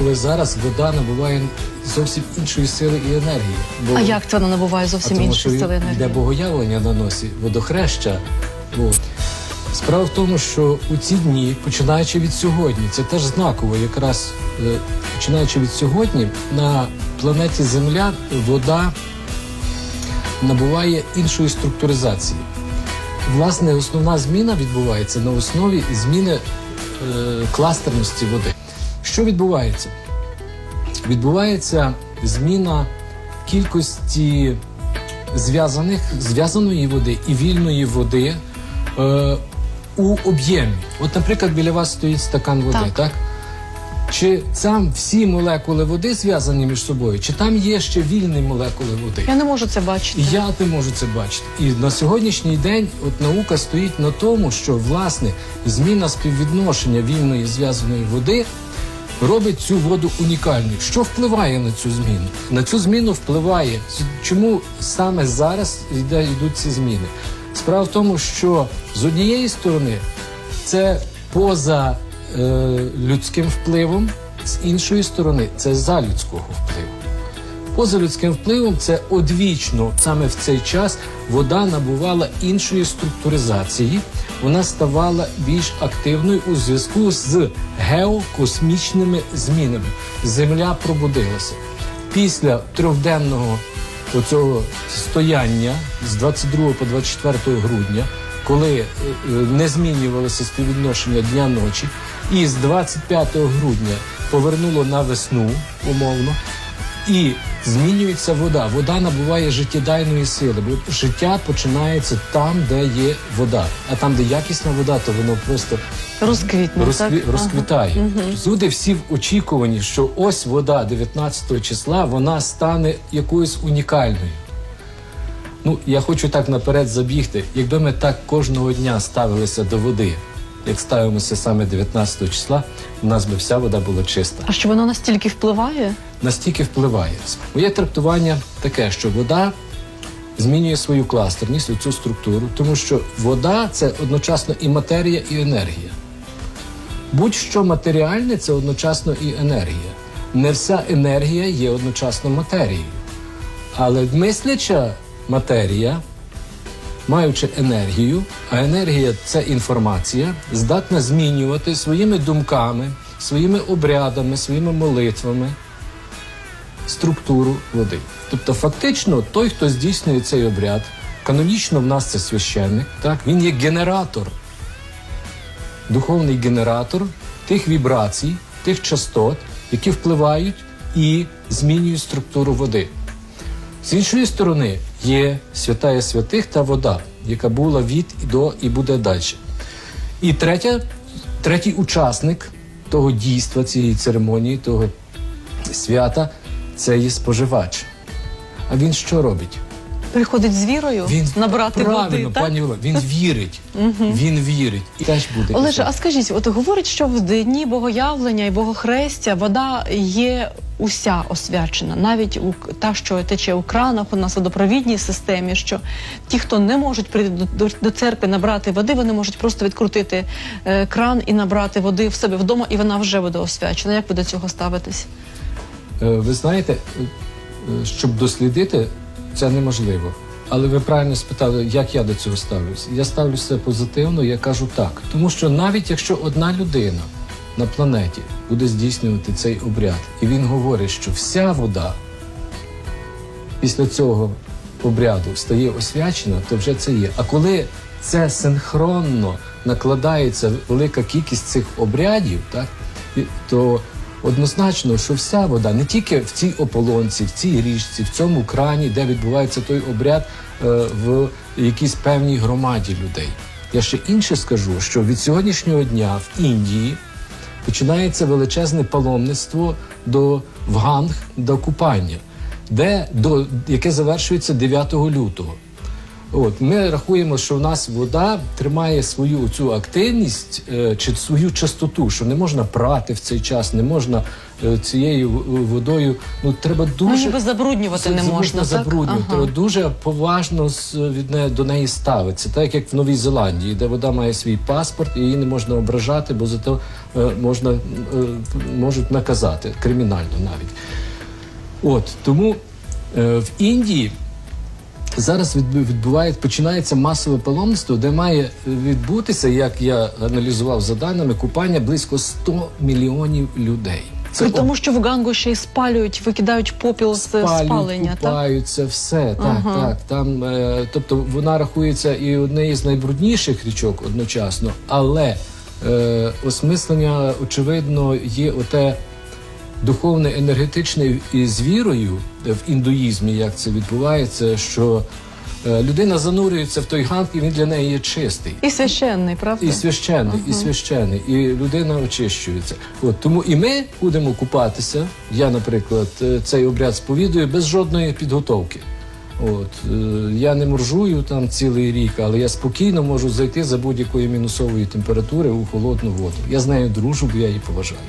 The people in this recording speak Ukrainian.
коли зараз вода набуває зовсім іншої сили і енергії. Бо, А як це вона набуває зовсім тому, інші сили енергії? богоявлення на носі, водохреща. От. Справа в тому, що у ці дні, починаючи від сьогодні, це теж знаково, якраз е, починаючи від сьогодні, на планеті Земля вода набуває іншої структуризації. Власне, основна зміна відбувається на основі зміни е, кластерності води. Що відбувається? Відбувається зміна кількості зв'язаних, зв'язаної води і вільної води е, у об'ємі. От, наприклад, біля вас стоїть стакан води, так? Так. Чи там всі молекули води зв'язані між собою, чи там є ще вільні молекули води? Я не можу це бачити. Я не можу це бачити. І на сьогоднішній день от наука стоїть на тому, що власне зміна співвідношення вільної зв'язаної води робить цю воду унікальною. Що впливає на цю зміну? На цю зміну впливає. Чому саме зараз йде, йдуть ці зміни? Справа в тому, що з однієї сторони це поза е, людським впливом, з іншої сторони це за людського впливу. Поза людським впливом це одвічно саме в цей час вода набувала іншої структуризації. Вона ставала більш активною у зв'язку з геокосмічними змінами. Земля пробудилася після трьохденного оцього стояння з 22 по 24 грудня, коли е, е, не змінювалося співвідношення дня ночі, і з 25 грудня повернуло на весну умовно. І змінюється вода. Вода набуває життєдайної сили, бо життя починається там, де є вода. А там, де якісна вода, то воно просто Розквітне, розкві... так? розквітає. Люди всі в очікуванні, що ось вода 19 числа вона стане якоюсь унікальною. Ну, я хочу так наперед забігти. Якби ми так кожного дня ставилися до води, як ставимося саме 19 числа, у нас би вся вода була чиста А що воно настільки впливає? настільки впливає. Моє трактування таке, що вода змінює свою кластерність, цю структуру, тому що вода це одночасно і матерія, і енергія. Будь-що матеріальне це одночасно і енергія. Не вся енергія є одночасно матерією. Але мисляча матерія, маючи енергію, а енергія це інформація, здатна змінювати своїми думками, своїми обрядами, своїми молитвами структуру води. Тобто, фактично, той, хто здійснює цей обряд, канонічно в нас це священник, так, він є генератор, духовний генератор тих вібрацій, тих частот, які впливають і змінюють структуру води. З іншої сторони, є святая святих та вода, яка була від і до і буде далі. І третя, третій учасник того дійства, цієї церемонії, того свята це є споживач. А він що робить? Приходить з вірою Він набрати води. так? пані Ола, він вірить. Він вірить. І теж буде. Олеже, а скажіть, от говорять, що в дні богоявлення і богохрестя вода є уся освячена, навіть у та, що тече у кранах, у нас водопровідній системі. Що ті, хто не можуть прийти до, до, до церкви набрати води, вони можуть просто відкрутити е, кран і набрати води в себе вдома, і вона вже буде освячена. Як ви до цього ставитесь? Е, Ви знаєте, е, е, щоб дослідити, це неможливо. Але ви правильно спитали, як я до цього ставлюся. Я ставлюся позитивно, я кажу так. Тому що навіть якщо одна людина на планеті буде здійснювати цей обряд, і він говорить, що вся вода після цього обряду стає освячена, то вже це є. А коли це синхронно накладається велика кількість цих обрядів, так, то однозначно, що вся вода, не тільки в цій ополонці, в цій річці, в цьому крані, де відбувається той обряд е, в якійсь певній громаді людей. Я ще інше скажу, що від сьогоднішнього дня в Індії починається величезне паломництво до в Ганг до купання, де до яке завершується 9 лютого. От ми рахуємо, що в нас вода тримає свою цю активність е, чи свою частоту, що не можна прати в цей час, не можна е, цією водою. Ну треба Ну, дуже ніби забруднювати не можна, так? забруднювати. Ага. Треба дуже поважно з- від неї до неї ставитися, так як в Новій Зеландії, де вода має свій паспорт, і її не можна ображати, бо зато е, можна е, можуть наказати кримінально навіть. От тому е, в Індії. Зараз відбу- відбуває, починається масове паломництво, де має відбутися, як я аналізував за даними, купання близько 100 мільйонів людей. Це При тому, що в Гангу ще й спалюють, викидають попіл з спалюють, спалення, так? купаються, все так, Ага. так. Там, е, тобто вона рахується і однією з найбрудніших річок одночасно, але е, осмислення, очевидно, є оте духовне енергетичне і з вірою в індуїзмі, як це відбувається, що е, людина занурюється в той ганг, і він для неї є чистий. І священний, правда? І священний, і священний, і людина очищується. От тому і ми будемо купатися. Я, наприклад, е, цей обряд сповідую без жодної підготовки. От е, я не моржую там цілий рік, але я спокійно можу зайти за будь-якої мінусової температури у холодну воду. Я з нею дружу, бо я її поважаю.